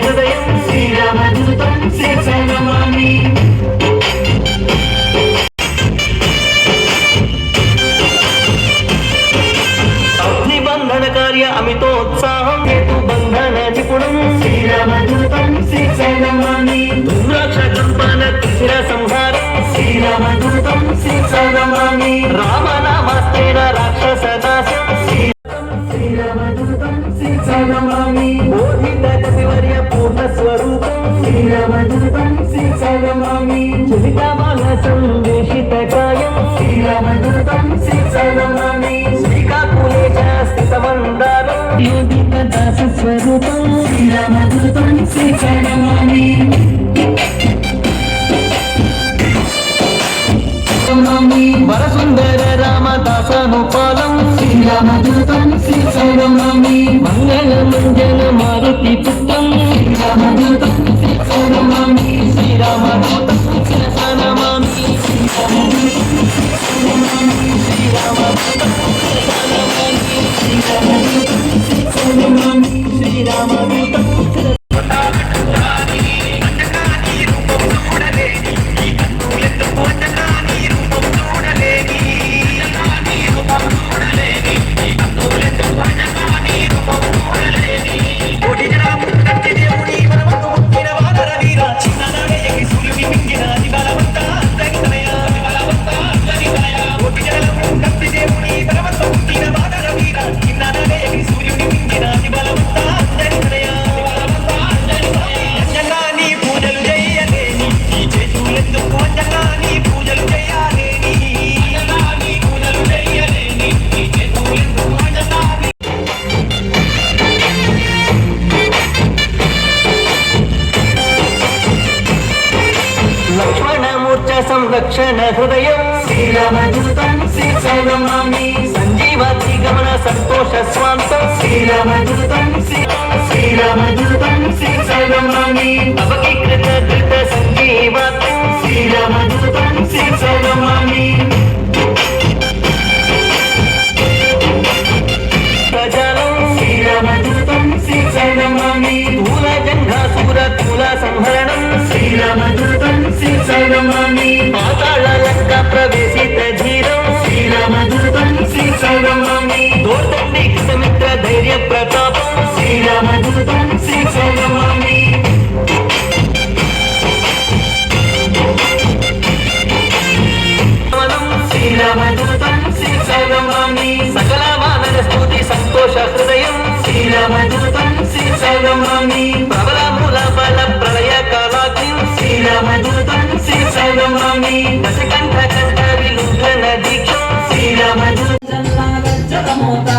హృదయం శ్రీరామదూతం నిబంధన కార్య అమితోత్సాహం హేతు బంధన నిపుణం. శ్రీరామదూతం శ్రీశైలమామి దుర్రాక్ష కంపన త్రిశిర సంహారం. శ్రీరామదూతం శ్రీశైలమామి రామనామాస్తేన స్వరూపం శ్రీరామదూతం శ్రీశైలమామి చలితామాల సంవేషిత కాయం శ్రీరామదూతం శ్రీశైలమామి శ్రీకాకుళే చ స్థితమందారం యోగిత దాస స్వరూపం శ్రీరామదూతం శ్రీశైలమామి వరసుందర రామదాసనుపాలం శ్రీరామదూతం శ్రీశైలమామి మంగళ మంజన మారుతి పుత్రం శ్రీరామదూతం శ్రీశైలమామి శ్రీరామదూతం శ్రీరామదూతం శ్రీ సరమణి అవకీకృత ధృత సంజీవాత శ్రీరామదూతం శ్రీ సరమణి శ్రీరామదూతం శ్రీ సరమణి స్థూల జంఘాసుర స్థూల సంహరణం. శ్రీరామదూతం శ్రీ సరమణి శ్రీరామదూతం శ్రీశైలమామి ప్రబల మూల బల ప్రళయ కాలాకి శ్రీరామదూతం శ్రీశైలమామి దశకంఠ కంఠ విలుధన దీక్ష శ్రీరామదూతం జగమోతా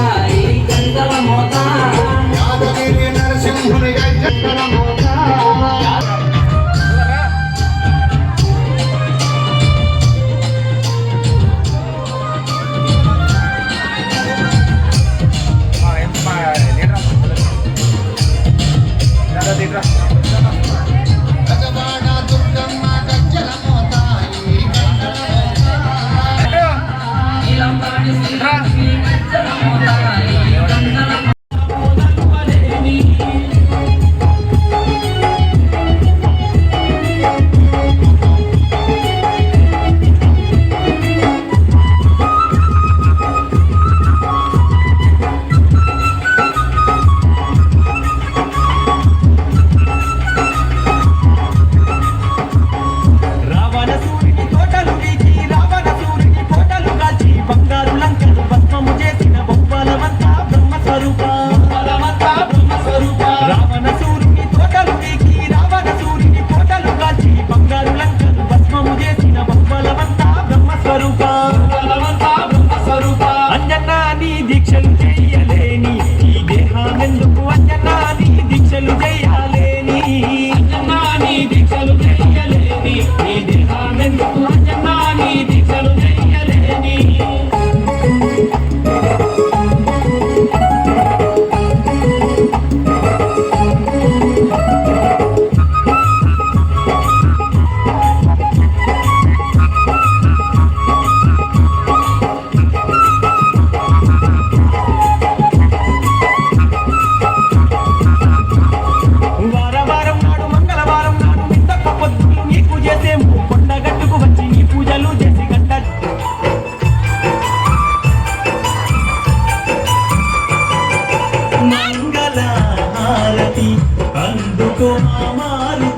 కుమారి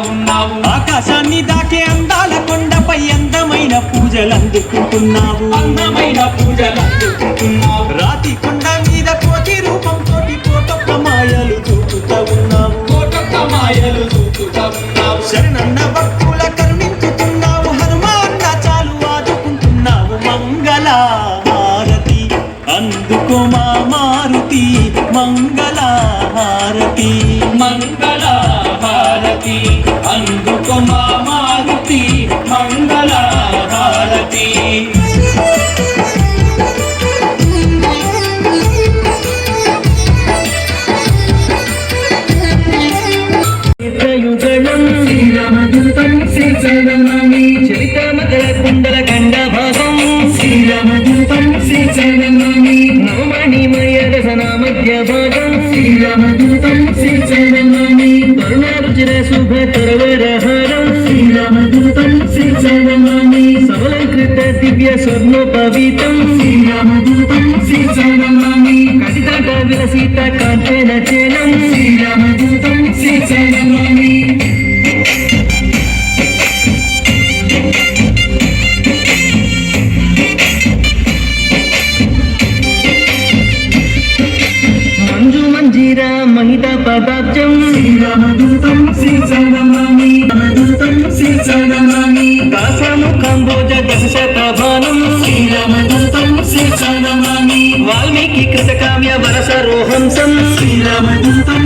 ఉన్నావు. ఆకాశాన్ని దాకే అందాల కొండపై అందమైన పూజలు అందుకుంటున్నావు. అందమైన పూజలు అందుకుంటున్నావు. రాతి కొండ మీద కోటి రూపం తోటి కోటొక్క మాయలు చూపుతా ఉన్నావు. కోటొక్క మాయలు చూపుతా ఉన్నావు. శరణన్న భక్తుల కరుణించుతున్నావు. హనుమా చాలు ఆదుకుంటున్నావు మంగళ మారుతి అందుకో మా మారుతి మంగళ మంగళహారతి మంగళహారతి దివ్య స్వర్ణోపవీతం. శ్రీరామదూతం శ్రీశైలమామి కటితట విలసిత కాంచన చేనం. శ్రీరామదూతం శ్రీశైలమామి మంజు మహిత పదాబ్జం శ్రీరామదూతం శ్రీశైలమామి కామ్య వరస రోహంసం శ్రీరామదూతం